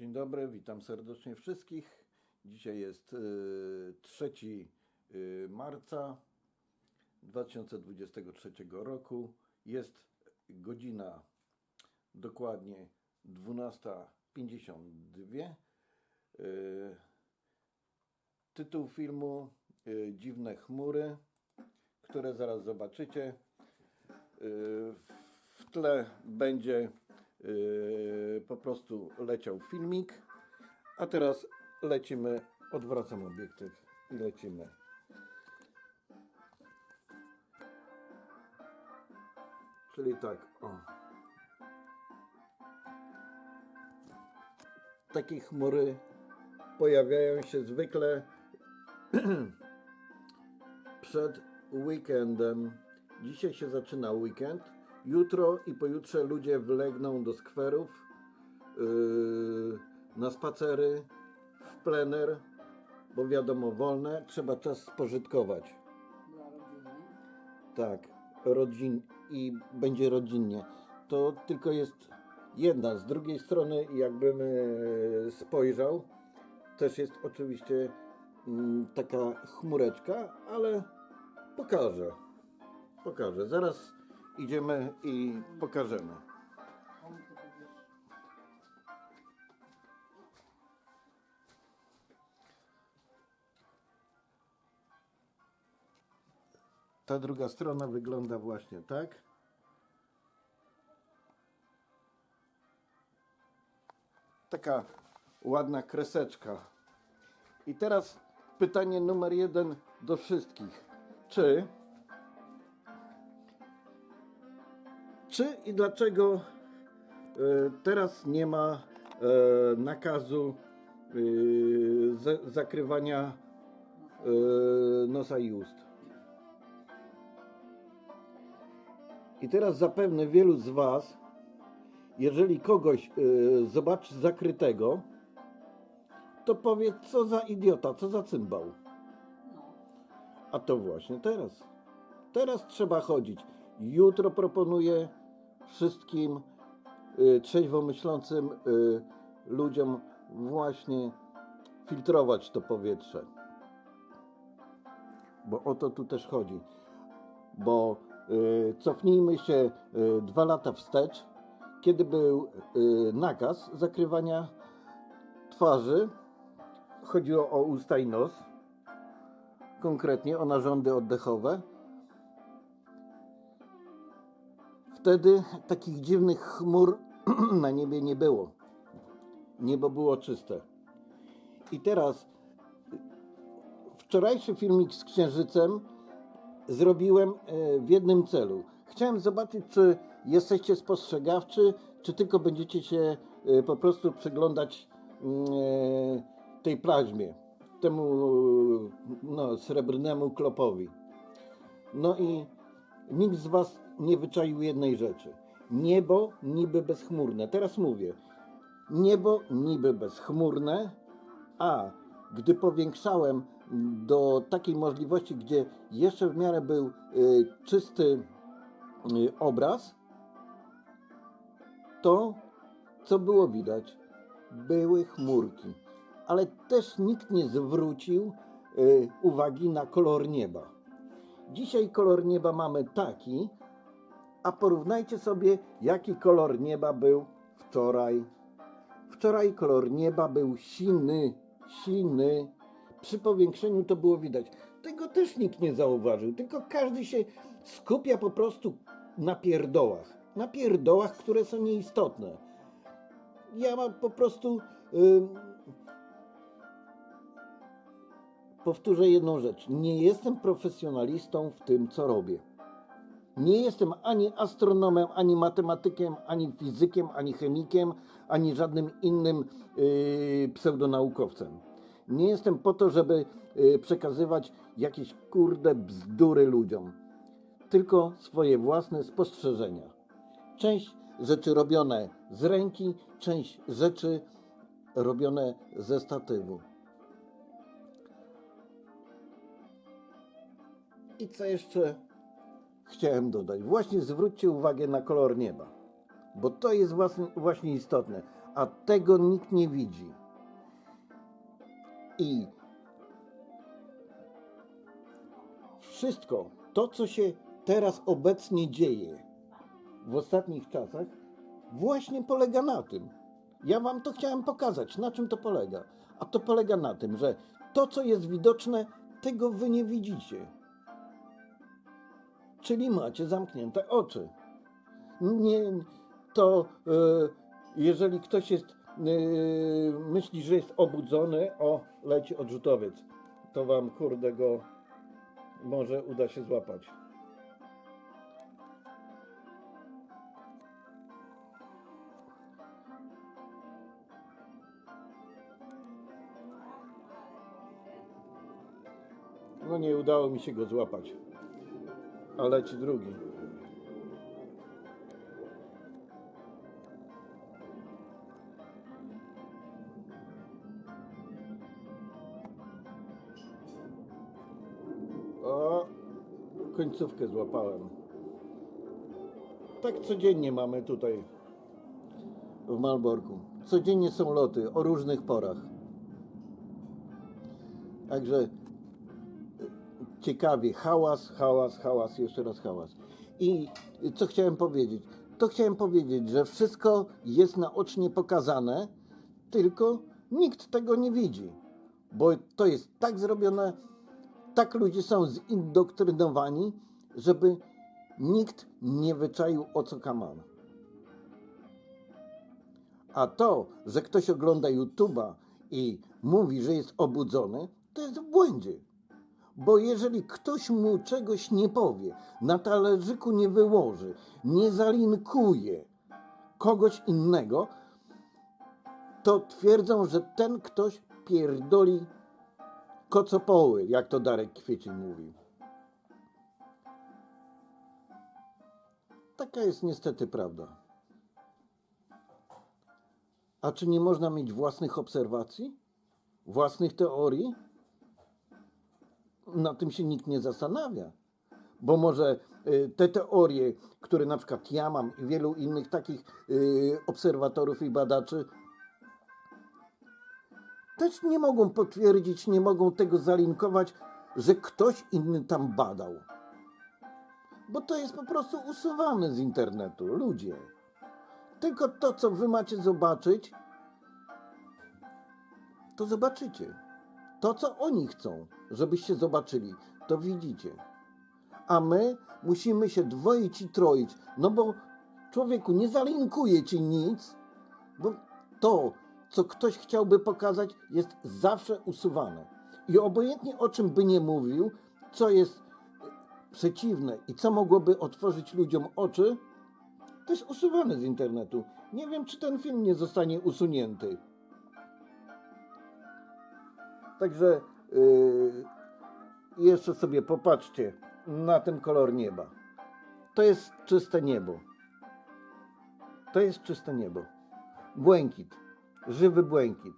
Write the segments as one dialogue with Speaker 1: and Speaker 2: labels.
Speaker 1: Dzień dobry, witam serdecznie wszystkich. Dzisiaj jest y, 3 y, marca 2023 roku. Jest godzina dokładnie 12.52. Y, tytuł filmu y, Dziwne chmury, które zaraz zobaczycie. Y, W tle będzie y, po prostu leciał filmik, a teraz lecimy, odwracam obiektyw i lecimy. Czyli tak, o. Takie chmury pojawiają się zwykle przed weekendem. Dzisiaj się zaczyna weekend. Jutro i pojutrze ludzie wylegną do skwerów, yy, na spacery, w plener, bo wiadomo, wolne, trzeba czas spożytkować.
Speaker 2: dla rodziny.
Speaker 1: Tak, rodzin i będzie rodzinnie. To tylko jest jedna. Z drugiej strony, jakbym e, spojrzał, też jest oczywiście mm, taka chmureczka, ale pokażę. Pokażę. Zaraz idziemy i pokażemy. Ta druga strona wygląda właśnie tak. Taka ładna kreseczka. I teraz pytanie numer jeden do wszystkich. Czy czy i dlaczego e, teraz nie ma e, nakazu e, za- zakrywania nosa i ust? I teraz zapewne wielu z Was, jeżeli kogoś zobaczy zakrytego, to powie, co za idiota, co za cymbał. A to właśnie teraz. Teraz trzeba chodzić. Jutro proponuję wszystkim y, trzeźwo myślącym y, ludziom właśnie filtrować to powietrze. Bo o to tu też chodzi. Bo y, cofnijmy się dwa lata wstecz, kiedy był nakaz zakrywania twarzy. Chodziło o usta i nos konkretnie o narządy oddechowe. Wtedy takich dziwnych chmur na niebie nie było. Niebo było czyste. I teraz wczorajszy filmik z księżycem zrobiłem e, w jednym celu. Chciałem zobaczyć, czy jesteście spostrzegawczy, czy tylko będziecie się e, po prostu przyglądać mm, e, tej plaźmie, temu no, srebrnemu klopowi. No i nikt z Was nie wyczaił jednej rzeczy. Niebo niby bezchmurne. Teraz mówię. Niebo niby bezchmurne, a gdy powiększałem do takiej możliwości, gdzie jeszcze w miarę był y, czysty y, obraz, to co było widać? Były chmurki. Ale też nikt nie zwrócił y, uwagi na kolor nieba. Dzisiaj kolor nieba mamy taki, a porównajcie sobie, jaki kolor nieba był wczoraj. Wczoraj kolor nieba był siny, siny. Przy powiększeniu to było widać. Tego też nikt nie zauważył, tylko każdy się skupia po prostu na pierdołach. Na pierdołach, które są nieistotne. Ja mam po prostu. ym, powtórzę jedną rzecz. Nie jestem profesjonalistą w tym, co robię. Nie jestem ani astronomem, ani matematykiem, ani fizykiem, ani chemikiem, ani żadnym innym yy, pseudonaukowcem. Nie jestem po to, żeby yy, przekazywać jakieś kurde bzdury ludziom, tylko swoje własne spostrzeżenia. Część rzeczy robione z ręki, część rzeczy robione ze statywu. I co jeszcze chciałem dodać? Właśnie zwróćcie uwagę na kolor nieba. bo to jest właśnie, istotne, a tego nikt nie widzi. I wszystko to, co się teraz obecnie dzieje w ostatnich czasach, właśnie polega na tym. Ja Wam to chciałem pokazać, na czym to polega. A to polega na tym, że to, co jest widoczne, tego Wy nie widzicie. Czyli macie zamknięte oczy. Nie, to e, jeżeli ktoś jest, e, myśli, że jest obudzony, o, leci odrzutowiec, to Wam, kurde, go może uda się złapać. No nie udało mi się go złapać. A leci drugi. O, końcówkę złapałem. Tak codziennie mamy tutaj w Malborku. Codziennie są loty o różnych porach. Także ciekawie. Hałas, hałas, hałas, jeszcze raz hałas. I co chciałem powiedzieć? To chciałem powiedzieć, że wszystko jest naocznie pokazane, tylko nikt tego nie widzi. Bo to jest tak zrobione, tak ludzie są zindoktrynowani, żeby nikt nie wyczaił o co kaman. A to, że ktoś ogląda YouTube'a i mówi, że jest obudzony, to jest w błędzie. Bo jeżeli ktoś mu czegoś nie powie, na talerzyku nie wyłoży, nie zalinkuje kogoś innego, to twierdzą, że ten ktoś pierdoli kocopoły, jak to Darek Kwiecień mówi. Taka jest niestety prawda. A czy nie można mieć własnych obserwacji? Własnych teorii? Na tym się nikt nie zastanawia. Bo może y, te teorie, które na przykład ja mam i wielu innych takich y, obserwatorów i badaczy, też nie mogą potwierdzić, nie mogą tego zalinkować, że ktoś inny tam badał. Bo to jest po prostu usuwane z internetu, ludzie. Tylko to, co wy macie zobaczyć, to zobaczycie. To, co oni chcą, żebyście zobaczyli, to widzicie. A my musimy się dwoić i troić, no bo człowieku nie zalinkuje ci nic, bo to, co ktoś chciałby pokazać, jest zawsze usuwane. I obojętnie o czym by nie mówił, co jest przeciwne i co mogłoby otworzyć ludziom oczy, to jest usuwane z internetu. Nie wiem, czy ten film nie zostanie usunięty. Także yy, jeszcze sobie popatrzcie na ten kolor nieba. To jest czyste niebo. To jest czyste niebo. Błękit, żywy błękit.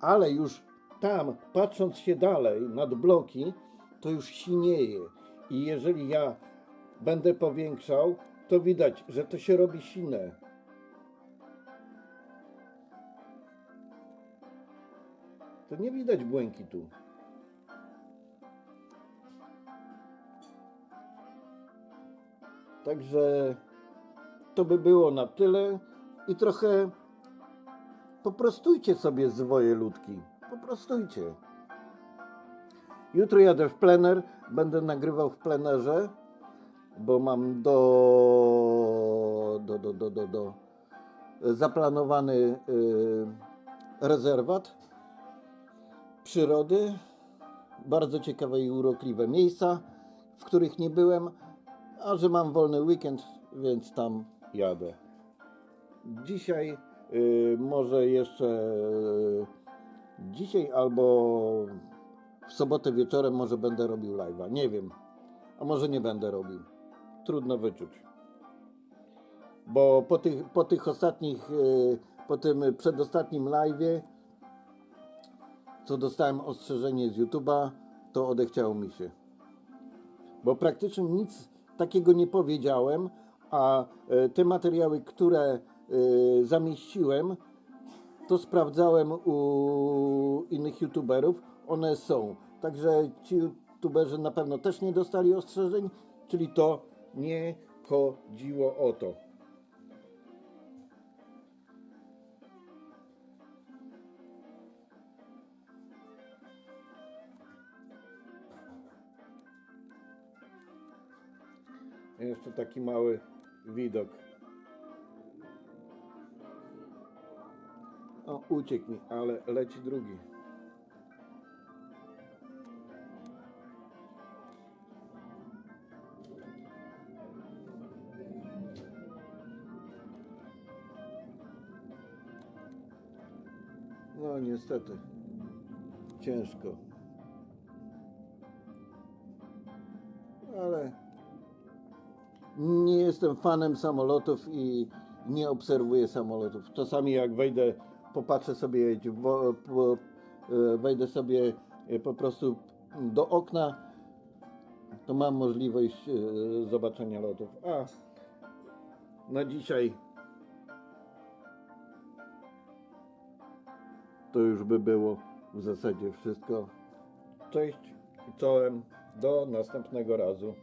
Speaker 1: Ale już tam, patrząc się dalej nad bloki, to już sinieje. I jeżeli ja będę powiększał, to widać, że to się robi sine. To nie widać błękitu. Także to by było na tyle i trochę poprostujcie sobie zwoje ludki. Poprostujcie. Jutro jadę w plener, będę nagrywał w plenerze, bo mam do, do, do, do, do, do zaplanowany y, rezerwat przyrody, bardzo ciekawe i urokliwe miejsca, w których nie byłem, a że mam wolny weekend, więc tam jadę. Dzisiaj y, może jeszcze y, dzisiaj albo w sobotę wieczorem może będę robił live'a, nie wiem, a może nie będę robił. Trudno wyczuć. Bo po tych, po tych ostatnich, y, po tym przedostatnim live'ie co dostałem ostrzeżenie z YouTube'a, to odechciało mi się. Bo praktycznie nic takiego nie powiedziałem, a e, te materiały, które y, zamieściłem, to sprawdzałem u innych youtuberów, one są. Także ci youtuberzy na pewno też nie dostali ostrzeżeń, czyli to nie chodziło o to. Jeszcze taki mały widok. O, uciekł mi, ale leci drugi. No niestety. Ciężko. Ale nie jestem fanem samolotów i nie obserwuję samolotów. Czasami jak wejdę, popatrzę sobie, e, wejdę sobie e, po prostu do okna, to mam możliwość e, zobaczenia lotów. A na dzisiaj to już by było w zasadzie wszystko. Cześć i czołem. Do następnego razu.